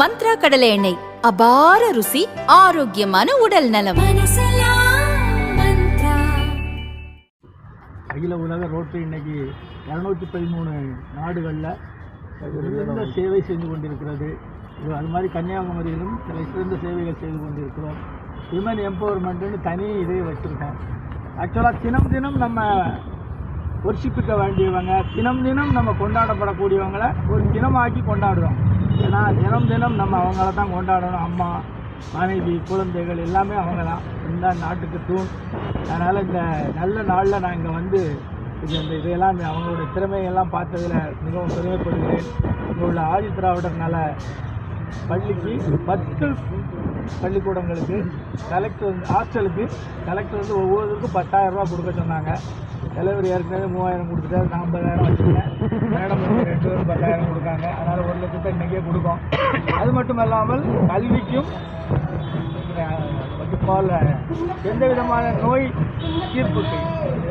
மந்த்ரா கடலை எண்ணெய். அபார ருசி ஆரோக்கியமான உடல் நலம். அகில உலக ரோட்டரி இன்னைக்கு இரநூத்தி பதிமூணு நாடுகளில் சிறந்த சேவை செய்து கொண்டிருக்கிறது. அது மாதிரி கன்னியாகுமரியிலும் சில சிறந்த சேவைகள் செய்து கொண்டிருக்கிறோம். விமன் எம்பவர்மெண்ட்டுன்னு தனி இதை வச்சுருக்கோம். ஆக்சுவலாக தினம் தினம் நம்ம ஒர்ஷிப்பிக்க வேண்டியவங்க தினம் தினம் நம்ம கொண்டாடப்படக்கூடியவங்களை ஒரு தினமாக்கி கொண்டாடுறோம். ஏன்னா தினம் தினம் நம்ம அவங்கள தான் கொண்டாடணும். அம்மா மனைவி குழந்தைகள் எல்லாமே அவங்க தான் இந்த நாட்டுக்கு தூண். அதனால் இந்த நல்ல நாளில் நான் இங்கே வந்து இது இந்த இதையெல்லாம் அவங்களுடைய திறமையெல்லாம் பார்த்ததில் மிகவும் பெருமைப்படுகிறேன். இங்கே உள்ள ஆதி திராவிடர் நல பள்ளிக்கு பத்து பள்ளிக்கூடங்களுக்கு கலெக்டர் வந்து ஹாஸ்டலுக்கு கலெக்டர் வந்து ஒவ்வொருத்தருக்கும் பத்தாயிரம் ரூபா கொடுக்க சொன்னாங்க. தலைவர் ஏற்கனவே மூவாயிரம் கொடுத்துட்டாரு நான் ஐம்பதாயிரம் வச்சுருக்கேன். மேடம் வந்து அதனால் ஒரு லட்சத்தை இன்றைக்கே கொடுக்கும். அது மட்டும் இல்லாமல் கல்விக்கும் பால் எந்த விதமான நோய் தீர்ப்புக்கு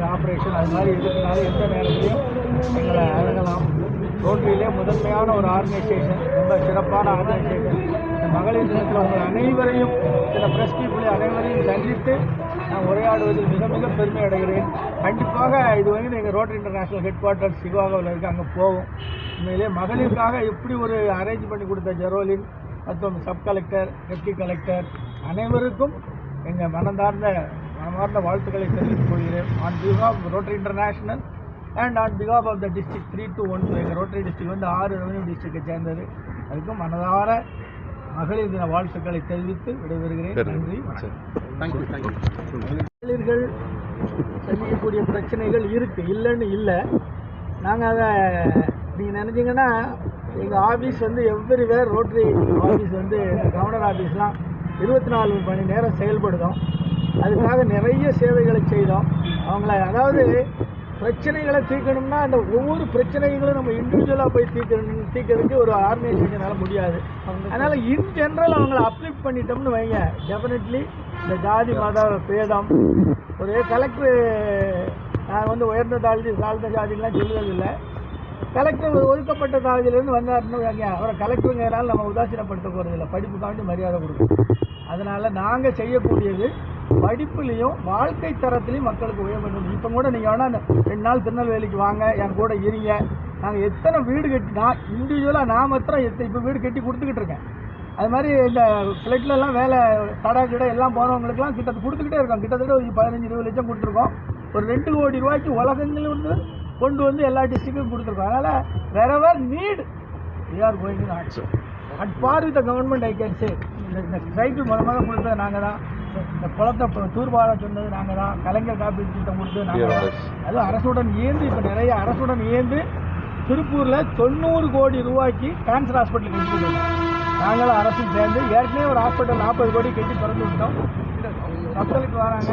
ஆப்ரேஷன் அது மாதிரி இருக்கிறதுனால எந்த நேரத்திலையும் எங்களை அழகலாம் ரோட்டரியிலே முதன்மையான ஒரு ஆர்கனைசேஷன் ரொம்ப சிறப்பான ஆர்கனைசேஷன் இந்த மகளிர் தினத்தில் உங்கள் அனைவரையும் சில பிரஸ் பீப்புளை அனைவரையும் சந்தித்து நான் உரையாடுவதில் மிக மிக பெருமை அடைகிறேன். கண்டிப்பாக இது வந்து எங்கள் ரோட்டரி இன்டர்நேஷனல் ஹெட் குவார்ட்டர்ஸ் சிகாகோவில் இருக்குது அங்கே போகும் உண்மையிலே மகளிருக்காக எப்படி ஒரு அரேஞ்ச் பண்ணி கொடுத்த ஜெரோலின் மற்றும் சப் கலெக்டர் டெப்டி கலெக்டர் அனைவருக்கும் எங்கள் மனந்தார்ந்த மனமார்ந்த வாழ்த்துக்களை தெரிவித்துக் கொள்கிறேன். On பிகாப் rotary international and on பிகாப் of the district three to one எங்கள் ரோட்டரி டிஸ்ட்ரிக்ட் வந்து ஆறு ரெவன்யூ டிஸ்ட்ரிக்டை சேர்ந்தது. அதுக்கும் மனதார மகளிர் தின வாழ்த்துக்களை தெரிவித்து விடைபெறுகிறேன். நன்றி. மகளிர்கள் சந்திக்கக்கூடிய பிரச்சனைகள் இருக்குது இல்லைன்னு இல்லை. நாங்கள் அதை நீங்கள் நினச்சிங்கன்னா எங்கள் ஆஃபீஸ் வந்து எவ்வரி வேர் ரோட்டரி ஆஃபீஸ் வந்து கவர்னர் ஆஃபீஸ்லாம் இருபத்தி நாலு மணி நேரம் செயல்படுதோம். அதுக்காக நிறைய சேவைகளை செய்தோம். அவங்கள அதாவது பிரச்சனைகளை தீர்க்கணும்னா அந்த ஒவ்வொரு பிரச்சனைகளும் நம்ம இண்டிவிஜுவலாக போய் தீர்க்கணும் தீர்க்கறதுக்கு ஒரு ஆர்கனைசேஷனால் முடியாது. அதனால் இன் ஜென்ரல் அவங்கள அப்ளிக் பண்ணிட்டோம்னு வைங்க. டெஃபினெட்லி இந்த ஜாதி மத பேதம் ஒரு கலெக்டர் நான் வந்து உயர்ந்த தாழ்த்தி தாழ்ந்த ஜாதிலாம் சொல்லுவதில்லை கலெக்டர் ஒதுக்கப்பட்ட தாழ்தியிலேருந்து வந்தாருன்னு வைங்க அவரை கலெக்டருங்கிறனால நம்ம உதாசீனப்படுத்த போகிறதில்ல படிப்புக்காண்டி மரியாதை கொடுக்கணும். அதனால் நாங்கள் செய்யக்கூடியது படிப்புலேயும் வாழ்க்கை தரத்துலையும் மக்களுக்கு உயர்வு இப்போ கூட நீங்கள் வேணால் ரெண்டு நாள் திருநெல்வேலிக்கு வாங்க என் கூட இருங்க. நாங்கள் எத்தனை வீடு கட்டி நான் இண்டிவிஜுவலாக நான் மாத்திரம் எத்தனை இப்போ வீடு கட்டி கொடுத்துக்கிட்டு இருக்கேன். அது மாதிரி இந்த ஃப்ளைட்லலாம் வேலை தடா கிட எல்லாம் போகிறவங்களுக்குலாம் கிட்டத்தட்ட கொடுத்துக்கிட்டே இருக்கோம் கிட்டத்தட்ட ஒரு பதினஞ்சு இருபது லட்சம் கொடுத்துருக்கோம். ஒரு ரெண்டு கோடி ரூபாய்க்கு உலகங்கள் வந்து கொண்டு வந்து எல்லா டிஸ்ட்ரிக்டும் கொடுத்துருக்கோம். அதனால் whatever need we are going action at par with government I can say இந்த சைக்கிள் முத முத கொடுத்தது நாங்கள் தான். இந்த குளத்தை தூர்வார சொன்னது நாங்கள் தான். கலைஞர் காப்பீட்டு திட்டம் கொடுத்தது நாங்கள் தான். அதுவும் அரசுடன் இயந்து இப்போ நிறைய அரசுடன் இயந்து திருப்பூரில் தொண்ணூறு கோடி ரூபாய்க்கு கேன்சர் ஹாஸ்பிட்டல் கட்டிட்டு நாங்களும் அரசும் சேர்ந்து ஏற்கனவே ஒரு ஹாஸ்பிட்டல் நாற்பது கோடி கட்டி திறந்து விட்டோம். மக்களுக்கு வராங்க.